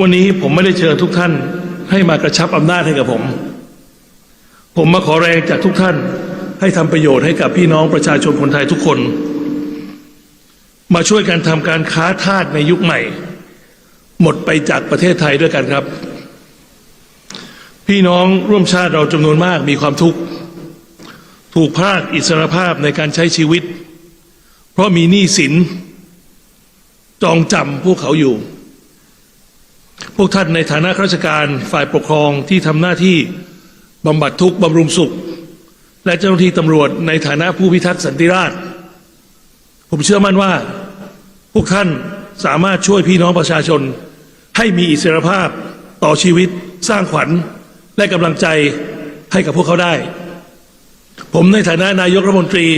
วันนี้ผมไม่ได้เชิญทุกท่าน ให้มากระชับอำนาจให้กับผม ผมมาขอแรงจากทุกท่าน ให้ทำประโยชน์ให้กับพี่น้องประชาชนคนไทยทุกคน มาช่วยกันทำการค้าทาสในยุคใหม่ หมดไปจากประเทศไทยด้วยกันครับ พี่น้องร่วมชาติเราจำนวนมากมีความทุกข์ ถูกพรากอิสรภาพในการใช้ชีวิต เพราะมีหนี้สิน จองจำพวกเขาอยู่ พวกท่านในฐานะข้าราชการฝ่ายปกครองที่ทำหน้าที่บำบัดทุกข์บำรุงสุข และเจ้าหน้าที่ตำรวจในฐานะผู้พิทักษ์สันติราษฎร์ผมเชื่อมั่นว่า พวกท่านสามารถช่วยพี่น้องประชาชน ให้มีอิสรภาพต่อชีวิต สร้างขวัญและกำลังใจให้กับพวกเขาได้ ผมในฐานะนายกรัฐมนตรี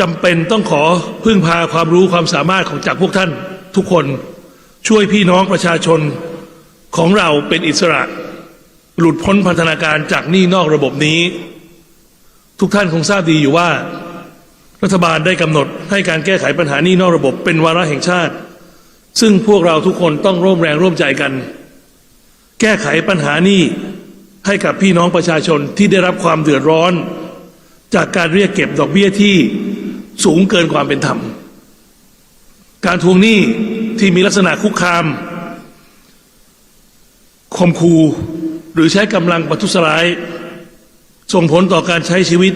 จำเป็นต้องขอพึ่งพาความรู้ความสามารถของจากพวกท่านทุกคน ช่วยพี่น้องประชาชนของเราเป็นอิสระ หลุดพ้นพันธนาการจากหนี้นอกระบบนี้ ทุกท่านคงทราบดีอยู่ว่า รัฐบาลได้กำหนดให้การแก้ไขปัญหาหนี้นอกระบบเป็นวาระแห่งชาติ ซึ่งพวกเราทุกคนต้องร่วมแรงร่วมใจกัน แก้ไขปัญหานี้ให้กับพี่น้องประชาชนที่ได้รับความเดือดร้อน จากการเรียกเก็บดอกเบี้ยที่สูงเกินความเป็นธรรม การทวงหนี้ ที่มีลักษณะคุกคามข่มขู่หรือใช้กำลังประทุษร้าย ส่งผลต่อการใช้ชีวิต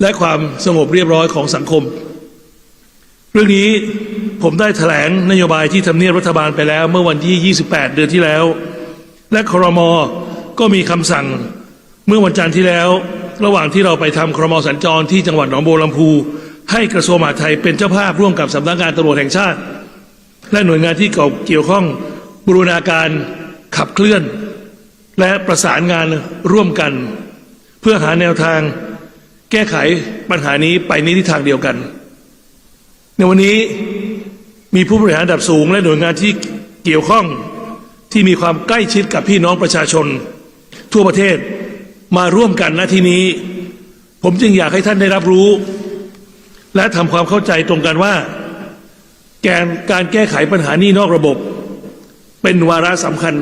และความสงบเรียบร้อยของสังคม เรื่องนี้ผมได้แถลงนโยบายที่ทำเนียบรัฐบาลไปแล้ว เมื่อวันที่ 28 เดือนที่แล้ว และครมก็มีคำสั่งเมื่อวันจันทร์ที่แล้ว ระหว่างที่เราไปทำครมสัญจรที่จังหวัดหนองบัวลำพู ให้กระทรวงมหาดไทยเป็นเจ้าภาพร่วมกับสำนักงานตำรวจแห่งชาติ และหน่วยงานที่เกี่ยวข้องบูรณาการขับเคลื่อน และประสานงานร่วมกัน เพื่อหาแนวทาง แก้ไขปัญหานี้ไปในทิศทางเดียวกัน ในวันนี้มีผู้บริหารระดับสูง และหน่วยงานที่เกี่ยวข้องที่มีความใกล้ชิดกับพี่น้องประชาชน ทั่วประเทศมาร่วมกันณที่นี้ ผมจึงอยากให้ท่านได้รับรู้ และทำความเข้าใจตรงกันว่า แกนการแก้ไขปัญหานี้นอกระบบ เป็นวาระสำคัญ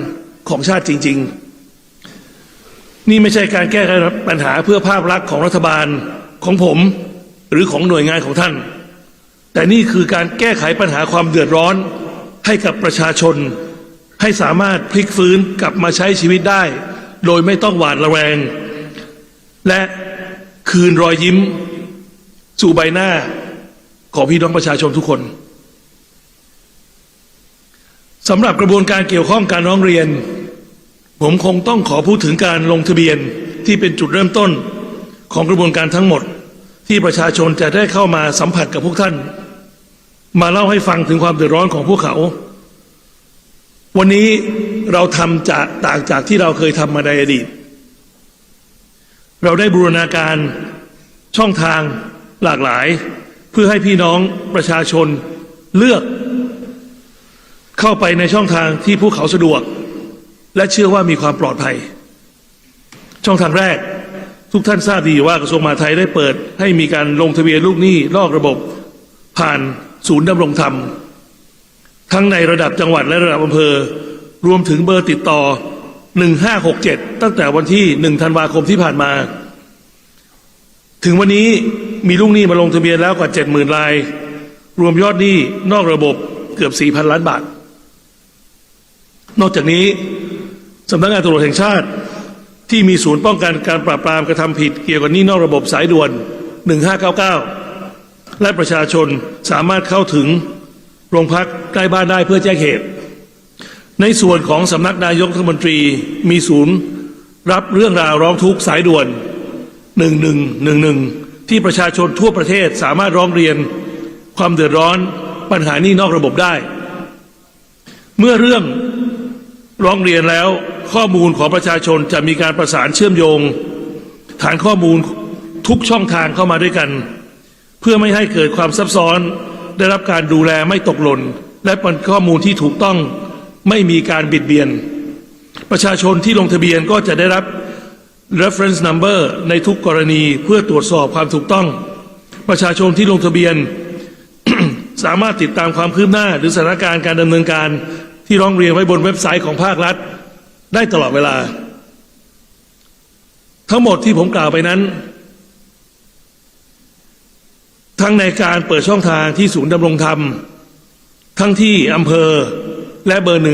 ของชาติจริง ๆ นี่ไม่ใช่การแก้ไขปัญหาเพื่อภาพลักษณ์ของรัฐบาลของผม หรือของหน่วยงานของท่าน แต่นี่คือการแก้ไขปัญหาความเดือดร้อนให้กับประชาชน ให้สามารถพลิกฟื้นกลับมาใช้ชีวิตได้ โดยไม่ต้องหวาดระแวง และคืนรอยยิ้มสู่ใบหน้าของพี่น้องประชาชนทุกคน สำหรับกระบวนการเกี่ยวข้องการร้องเรียน ผมคงต้องขอพูดถึงการลงทะเบียนที่เป็นจุดเริ่มต้นของกระบวนการทั้งหมด ที่ประชาชนจะได้เข้ามาสัมผัสกับพวกท่าน มาเล่าให้ฟังถึงความเดือดร้อนของพวกเขา วันนี้เราทำจะต่างจากที่เราเคยทำมาในอดีต เราได้บูรณาการช่องทางหลากหลาย เพื่อให้พี่น้องประชาชนเลือก เข้าไปในช่องทางที่พวกเขาสะดวก และเชื่อว่ามีความปลอดภัย ช่องทางแรกทุกท่านทราบดีว่ากระทรวงมหาดไทยได้เปิด ให้มีการลงทะเบียนลูกหนี้นอกระบบผ่านศูนย์ดำรงธรรม ทั้งในระดับจังหวัดและระดับอำเภอ รวมถึงเบอร์ติดต่อ 1567 ตั้งแต่วันที่ 1 ธันวาคมที่ผ่านมา ถึงวันนี้มีลูกหนี้มาลงทะเบียนแล้วกว่า 70,000ราย รวมยอดหนี้นอกระบบเกือบ 4,000 ล้านบาท นอกจากนี้สำนักงานตำรวจแห่งชาติที่มีศูนย์ป้องกันการปราบปรามกระทำผิดเกี่ยวกับนี้นอกระบบสายด่วน 1599 และประชาชนสามารถเข้าถึงโรงพักใกล้บ้านได้เพื่อแจ้งเหตุ ในส่วนของสำนักนายกรัฐมนตรีมีศูนย์รับเรื่องราวร้องทุกข์สายด่วน 1111 ที่ประชาชนทั่วประเทศสามารถร้องเรียน ความเดือดร้อนปัญหานี้นอกระบบได้ เมื่อเรื่อง ร้องเรียนแล้วข้อมูลของประชาชนจะมีการประสานเชื่อมโยง ฐานข้อมูลทุกช่องทางเข้ามาด้วยกัน เพื่อไม่ให้เกิดความซับซ้อน ได้รับการดูแลไม่ตกหล่น และเป็นข้อมูลที่ถูกต้องไม่มีการบิดเบียน ประชาชนที่ลงทะเบียนก็จะได้รับ reference number ในทุกกรณีเพื่อตรวจสอบความถูกต้อง ประชาชนที่ลงทะเบียน สามารถติดตามความคืบหน้าหรือสถานการณ์การดำเนินการ ที่ร้องเรียนไว้บนเว็บไซต์ของภาครัฐ ได้ตลอดเวลา ทั้งหมดที่ผมกล่าวไปนั้น ทั้งในการเปิดช่องทางที่ศูนย์ดำรงธรรม ทั้งที่อำเภอและเบอร์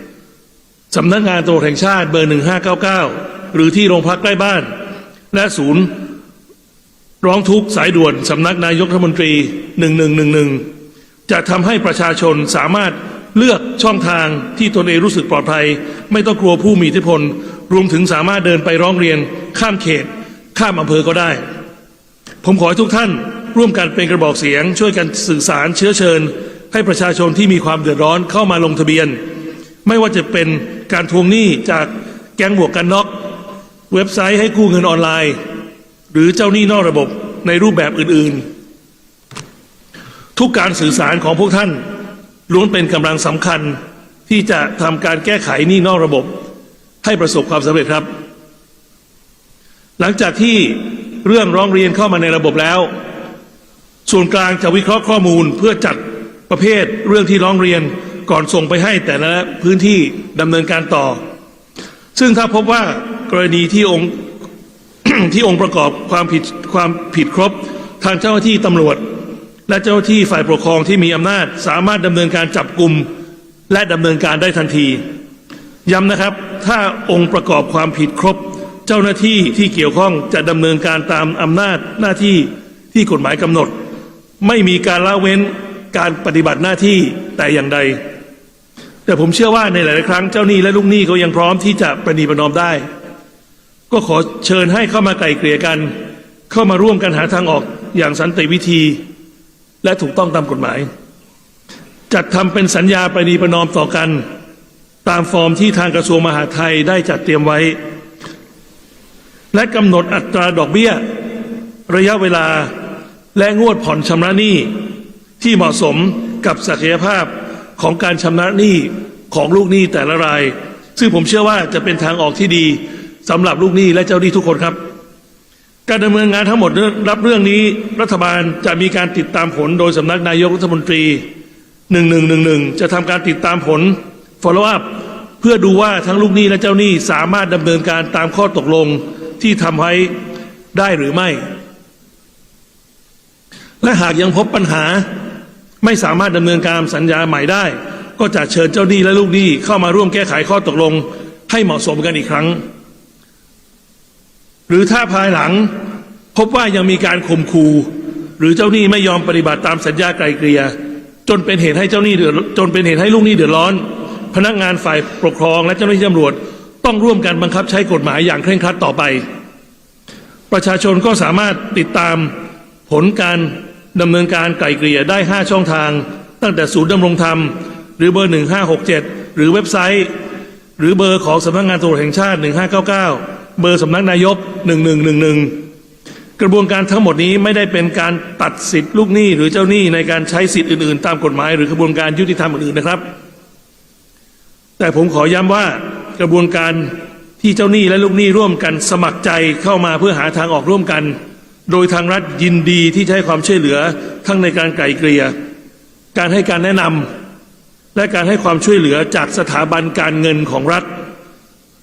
1567สำนักงานตำรวจแห่งชาติเบอร์1599หรือที่โรงพักใกล้บ้าน และศูนย์ร้องทุกข์สายด่วนสำนักนายกรัฐมนตรี 1111 จะทำให้ประชาชนสามารถ เลือกช่องทางที่ตนเองรู้สึกปลอดภัย ไม่ต้องกลัวผู้มีอิทธิพล รวมถึงสามารถเดินไปร้องเรียน ข้ามเขต ข้ามอำเภอก็ได้ ผมขอให้ทุกท่านร่วมกันเป็นกระบอกเสียง ช่วยกันสื่อสารเชื้อเชิญ ให้ประชาชนที่มีความเดือดร้อนเข้ามาลงทะเบียน ไม่ว่าจะเป็นการทวงหนี้จากแก๊งบวกกันน็อกเว็บไซต์ให้กู้เงินออนไลน์ หรือเจ้าหนี้นอกระบบในรูปแบบอื่นๆ ทุกการสื่อสารของพวกท่าน ล้วนเป็นกำลังสำคัญที่จะทำการแก้ไขหนี้นอกระบบ ให้ประสบความสำเร็จครับ หลังจากที่เรื่องร้องเรียนเข้ามาในระบบแล้ว ส่วนกลางจะวิเคราะห์ข้อมูลเพื่อจัดประเภทเรื่องที่ร้องเรียนก่อนส่งไปให้แต่ละพื้นที่ดำเนินการต่อ ซึ่งถ้าพบว่ากรณีที่องค์ที่องค์ประกอบความผิดความผิดครบ ทางเจ้าหน้าที่ตำรวจ และเจ้าที่ฝ่ายปกครองที่มีอำนาจสามารถดำเนินการจับกลุ่มและดำเนินการได้ทันที ย้ำนะครับ ถ้าองค์ประกอบความผิดครบ เจ้าหน้าที่ที่เกี่ยวข้องจะดำเนินการตามอำนาจหน้าที่ที่กฎหมายกำหนด ไม่มีการละเว้นการปฏิบัติหน้าที่แต่อย่างใด แต่ผมเชื่อว่าในหลาย ๆ ครั้งเจ้าหนี้และลูกหนี้ก็ยังพร้อมที่จะประนีประนอมได้ ก็ขอเชิญให้เข้ามาไกล่เกลี่ยกัน เข้ามาร่วมกันหาทางออกอย่างสันติวิธี และถูกต้องตามกฎหมาย จัดทำเป็นสัญญาประนีประนอมต่อกัน ตามฟอร์มที่ทางกระทรวงมหาดไทยได้จัดเตรียมไว้ และกำหนดอัตราดอกเบี้ย ระยะเวลาและงวดผ่อนชำระหนี้ที่เหมาะสมกับศักยภาพของการชำระหนี้ของลูกหนี้แต่ละราย ซึ่งผมเชื่อว่าจะเป็นทางออกที่ดีสำหรับลูกหนี้และเจ้าหนี้ทุกคนครับ การดำเนินงานทั้งหมดรับเรื่องนี้รัฐบาลจะมีการติดตามผลโดยสำนักนายกรัฐมนตรี1111จะทำการติดตามผล follow up เพื่อดูว่าทั้งลูกหนี้และเจ้าหนี้สามารถดำเนินการตามข้อตกลงที่ทำไว้ได้หรือไม่ และหากยังพบปัญหาไม่สามารถดำเนินการสัญญาใหม่ได้ ก็จะเชิญเจ้าหนี้และลูกหนี้เข้ามาร่วมแก้ไขข้อตกลงให้เหมาะสมกันอีกครั้ง หรือถ้าภายหลังพบว่ายังมีการข่มขู่หรือเจ้าหนี้ไม่ยอมปฏิบัติตามสัญญาไกลเกลี่ยจนเป็นเหตุให้เจ้าหนี้เดือดจนเป็นเหตุให้ลูกหนี้เดือดร้อน พนักงานฝ่ายปกครองและเจ้าหน้าที่ตำรวจ ต้องร่วมกันบังคับใช้กฎหมายอย่างเคร่งครัดต่อไป ประชาชนก็สามารถติดตามผลการดำเนินการไกลเกลี่ยได้ 5 ช่องทาง ตั้งแต่ศูนย์ดำรงธรรม หรือเบอร์ 1567 หรือเว็บไซต์ หรือเบอร์ของสำนักงานตำรวจแห่งชาติ 1599 เบอร์สำนักนายก 1111 กระบวนการทั้งหมดนี้ไม่ได้เป็นการตัดสิทธิ์ลูกหนี้หรือเจ้าหนี้ในการใช้สิทธิ์อื่นๆ ตามกฎหมายหรือกระบวนการยุติธรรมอื่นๆนะครับ แต่ผมขอย้ำว่ากระบวนการที่เจ้าหนี้และลูกหนี้ร่วมกันสมัครใจเข้ามาเพื่อหาทางออกร่วมกัน โดยทางรัฐยินดีที่จะให้ความช่วยเหลือทั้งในการไกล่เกลี่ยการให้การแนะนำและการให้ความช่วยเหลือจากสถาบันการเงินของรัฐ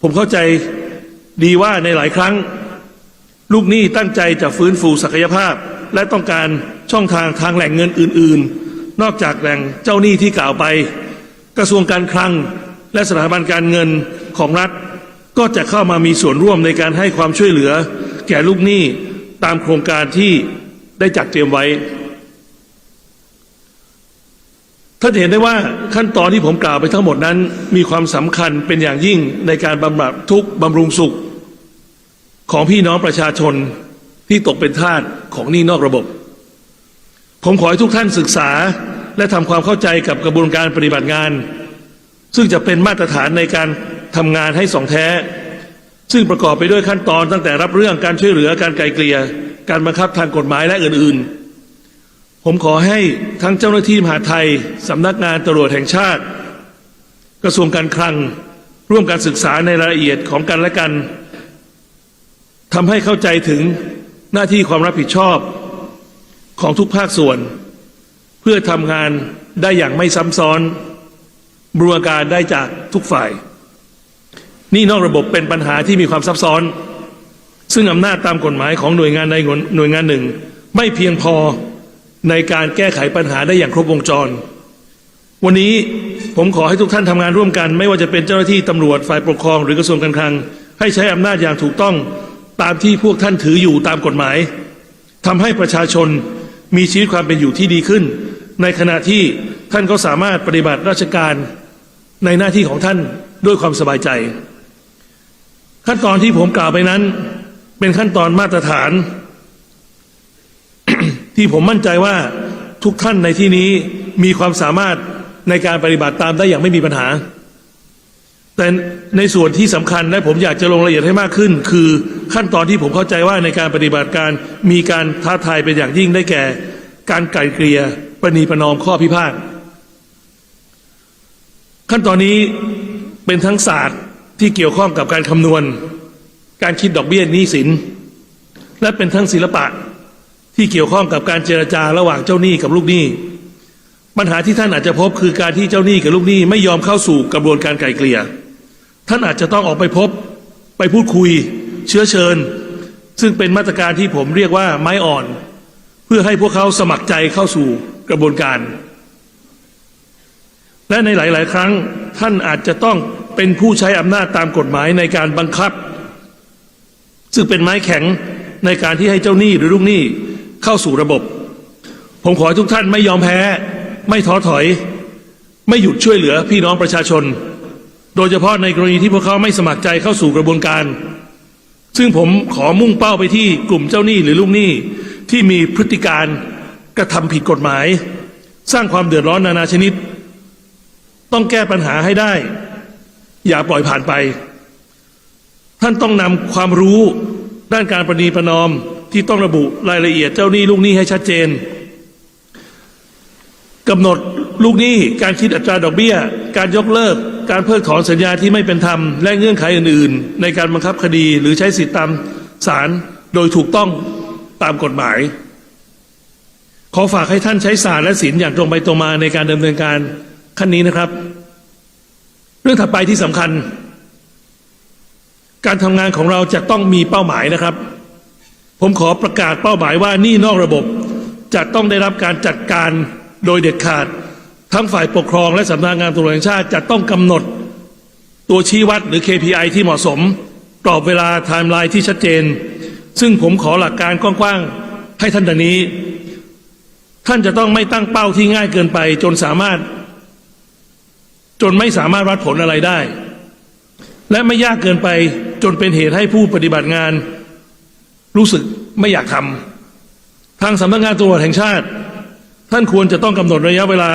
ผมเข้าใจ ดีว่าในหลายครั้ง ลูกหนี้ตั้งใจจะฟื้นฟูศักยภาพ และต้องการช่องทางทางแหล่งเงินอื่น ๆ นอกจากแหล่งเจ้าหนี้ที่กล่าวไป กระทรวงการคลังและสถาบันการเงินของรัฐ ก็จะเข้ามามีส่วนร่วมในการให้ความช่วยเหลือ แก่ลูกหนี้ตามโครงการที่ได้จัดเตรียมไว้ท่านเห็นได้ว่าขั้นตอนที่ผมกล่าวไปทั้งหมดนั้น มีความสำคัญเป็นอย่างยิ่งในการบำบัดทุกข์บำรุงสุข ของพี่น้องประชาชนที่ตกเป็นทาสของหนี้นอกระบบ ผมขอให้ทุกท่านศึกษาและทำความเข้าใจกับกระบวนการปฏิบัติงาน ซึ่งจะเป็นมาตรฐานในการทำงานให้สองแท้ ซึ่งประกอบไปด้วยขั้นตอนตั้งแต่รับเรื่องการช่วยเหลือการไกลเกลี่ยการบังคับทางกฎหมายและอื่น ๆ ผมขอให้ทั้งเจ้าหน้าที่มหาไทยสำนักงานตำรวจแห่งชาติ กระทรวงการคลัง ร่วมการศึกษาในรายละเอียดของกันและกัน ทำให้เข้าใจถึงหน้าที่ความรับผิดชอบของทุกภาคส่วน เพื่อทำงานได้อย่างไม่ซ้ำซ้อนบรูรณาการได้จากทุกฝ่าย นี่นอกระบบเป็นปัญหาที่มีความซับซ้อน ซึ่งอำนาจตามกฎหมายของหน่วยงานใดหน่วยงานหนึ่ง ไม่เพียงพอในการแก้ไขปัญหาได้อย่างครบวงจร วันนี้ผมขอให้ทุกท่านทำงานร่วมกัน ไม่ว่าจะเป็นเจ้าหน้าที่ตำรวจฝ่ายปกครองหรือกระทรวงการคลัง ให้ใช้อำนาจอย่างถูกต้อง ตามที่พวกท่านถืออยู่ตามกฎหมายทำให้ประชาชนมีชีวิตความเป็นอยู่ที่ดีขึ้น ในขณะที่ท่านก็สามารถปฏิบัติราชการในหน้าที่ของท่านด้วยความสบายใจ ขั้นตอนที่ผมกล่าวไปนั้น เป็นขั้นตอนมาตรฐาน ที่ผมมั่นใจว่าทุกท่านในที่นี้มีความสามารถในการปฏิบัติตามได้อย่างไม่มีปัญหา แต่ในส่วนที่สำคัญและผมอยากจะลงรายละเอียดให้มากขึ้น คือขั้นตอนที่ผมเข้าใจว่าในการปฏิบัติการมีการท้าทายเป็นอย่างยิ่งได้แก่ การไกล่เกลี่ยประนีประนอมข้อพิพาทขั้นตอนนี้เป็นทั้งศาสตร์ที่เกี่ยวข้องกับการคำนวณ การคิดดอกเบี้ยหนี้สิน และเป็นทั้งศิลปะที่เกี่ยวข้องกับการเจรจาระหว่างเจ้าหนี้กับลูกหนี้ ปัญหาที่ท่านอาจจะพบคือการที่เจ้าหนี้กับลูกหนี้ไม่ยอมเข้าสู่กระบวนการไกล่เกลี่ย ท่านอาจจะต้องออกไปพบไปพูดคุยเชื้อเชิญ ซึ่งเป็นมาตรการที่ผมเรียกว่าไม้อ่อน เพื่อให้พวกเขาสมัครใจเข้าสู่กระบวนการ และในหลาย ๆ ครั้งท่านอาจจะต้องเป็นผู้ใช้อำนาจตามกฎหมายในการบังคับ ซึ่งเป็นไม้แข็งในการที่ให้เจ้าหนี้หรือลูกหนี้เข้าสู่ระบบ ผมขอให้ทุกท่านไม่ยอมแพ้ ไม่ท้อถอย ไม่หยุดช่วยเหลือพี่น้องประชาชน โดยเฉพาะในกรณีที่พวกเขาไม่สมัครใจเข้าสู่กระบวนการ ซึ่งผมขอมุ่งเป้าไปที่กลุ่มเจ้าหนี้หรือลูกหนี้ที่มีพฤติการกระทำผิดกฎหมาย สร้างความเดือดร้อนนานาชนิด ต้องแก้ปัญหาให้ได้ อย่าปล่อยผ่านไป ท่านต้องนำความรู้ด้านการประนีประนอมที่ต้องระบุรายละเอียดเจ้าหนี้ลูกหนี้ให้ชัดเจนกำหนดลูกหนี้การคิดอัตราดอกเบี้ย การยกเลิก การเพิกถอนสัญญาที่ไม่เป็นธรรม และเงื่อนไขอื่นๆ ในการบังคับคดีหรือใช้สิทธิตามศาลโดยถูกต้องตามกฎหมาย ขอฝากให้ท่านใช้ศาลและศีลอย่างตรงไปตรงมาในการดำเนินการขั้นนี้นะครับ เรื่องถัดไปที่สำคัญ การทำงานของเราจะต้องมีเป้าหมายนะครับ ผมขอประกาศเป้าหมายว่านี้นอกระบบจะต้องได้รับการจัดการโดยเด็ดขาด ทั้งฝ่ายปกครองและสำนักงานตำรวจแห่งชาติจะต้องกำหนดตัวชี้วัดหรือ KPI ที่เหมาะสมกรอบเวลาไทม์ไลน์ที่ชัดเจน ซึ่งผมขอหลักการกว้างๆให้ท่านดังนี้ ท่านจะต้องไม่ตั้งเป้าที่ง่ายเกินไป จนสามารถ จนไม่สามารถวัดผลอะไรได้ และไม่ยากเกินไปจนเป็นเหตุให้ผู้ปฏิบัติงาน รู้สึกไม่อยากทำทางสำนักงานตำรวจแห่งชาติ ท่านควรจะต้องกำหนดระยะเวลา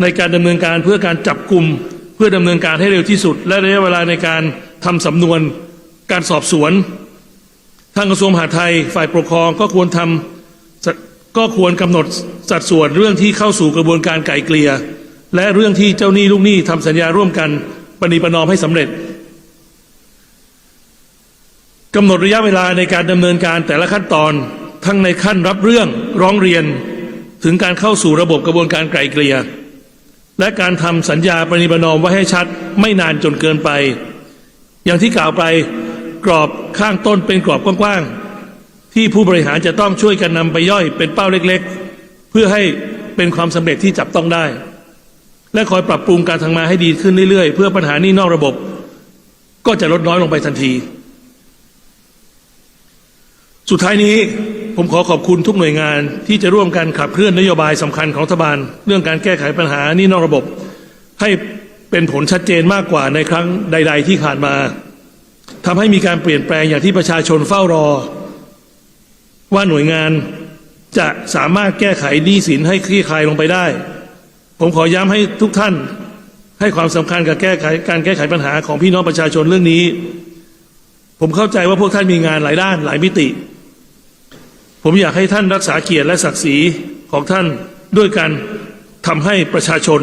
ในการดำเนินการเพื่อการจับกลุ่มเพื่อดำเนินการให้เร็วที่สุด และระยะเวลาในการทำสำนวนการสอบสวนทางกระทรวงมหาดไทยฝ่ายปกครองก็ควรทำก็ควรกำหนดสัดส่วนเรื่องที่เข้าสู่กระบวนการไก่เกลี่ยและเรื่องที่เจ้าหนี้ลูกหนี้ทำสัญญาร่วมกันปณิประนอมให้สำเร็จกำหนดระยะเวลาในการดำเนินการแต่ละขั้นตอนทั้งในขั้นรับเรื่องร้องเรียนถึงการเข้าสู่ระบบกระบวนการไกล่เกลี่ย และการทำสัญญาปณิประนอมไว้ให้ชัด ไม่นานจนเกินไป อย่างที่กล่าวไปกรอบข้างต้นเป็นกรอบกว้างๆที่ผู้บริหารจะต้องช่วยกันนำไปย่อยเป็นเป้าเล็กๆ เพื่อให้เป็นความสำเร็จที่จับต้องได้ และคอยปรับปรุงการทำงานให้ดีขึ้นเรื่อยๆ เพื่อปัญหานี้นอกระบบ ก็จะลดน้อยลงไปทันที สุดท้ายนี้ ผมขอขอบคุณทุกหน่วยงานที่จะร่วมกันขับเคลื่อนนโยบายสำคัญของรัฐบาล เรื่องการแก้ไขปัญหานี้นอกระบบ ให้เป็นผลชัดเจนมากกว่าในครั้งใด ๆ ที่ผ่านมาทำให้มีการเปลี่ยนแปลงอย่างที่ประชาชนเฝ้ารอ ว่าหน่วยงานจะสามารถแก้ไขหนี้สินให้คลี่คลายลงไปได้ ผมขอย้ำให้ทุกท่านให้ความสำคัญกับแก้ไขการแก้ไขปัญหาของพี่น้องประชาชนเรื่องนี้ ผมเข้าใจว่าพวกท่านมีงานหลายด้านหลายมิติ ผมอยากให้ท่านรักษาเกียรติและศักดิ์ศรีของท่านด้วยการทำให้ประชาชน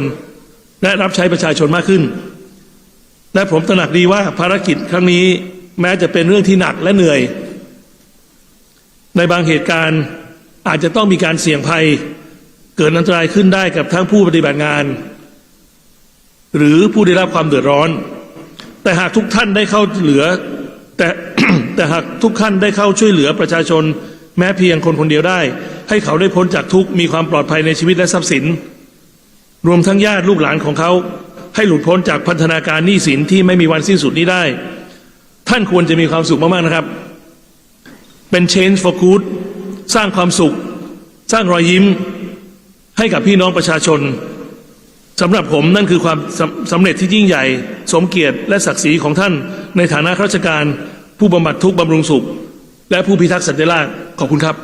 และรับใช้ประชาชนมากขึ้น และผมตระหนักดีว่าภารกิจครั้งนี้แม้จะเป็นเรื่องที่หนักและเหนื่อย ในบางเหตุการณ์อาจจะต้องมีการเสี่ยงภัย เกิดอันตรายขึ้นได้กับทั้งผู้ปฏิบัติงาน หรือผู้ได้รับความเดือดร้อน แต่หากทุกท่านได้เข้าเหลือ แต่แต่หากทุกท่านได้เข้าช่วยเหลือประชาชน แม้เพียงคนคนเดียวได้ ให้เขาได้พ้นจากทุกข์มีความปลอดภัยในชีวิตและทรัพย์สิน รวมทั้งญาติลูกหลานของเขา ให้หลุดพ้นจากพันธนาการหนี้สินที่ไม่มีวันสิ้นสุดนี้ได้ ท่านควรจะมีความสุขมากๆนะครับ เป็น change for good สร้างความสุข สร้างรอยยิ้ม ให้กับพี่น้องประชาชนสำหรับผมนั่นคือความสสำเร็จที่ยิ่งใหญ่ สมเกียรติและศักดิ์ศรีของท่าน ในฐานะข้าราชการ ผู้บำบัดทุกข์บำรุงสุข และผู้พิทักษ์สันติราษฎร์ขอบคุณครับ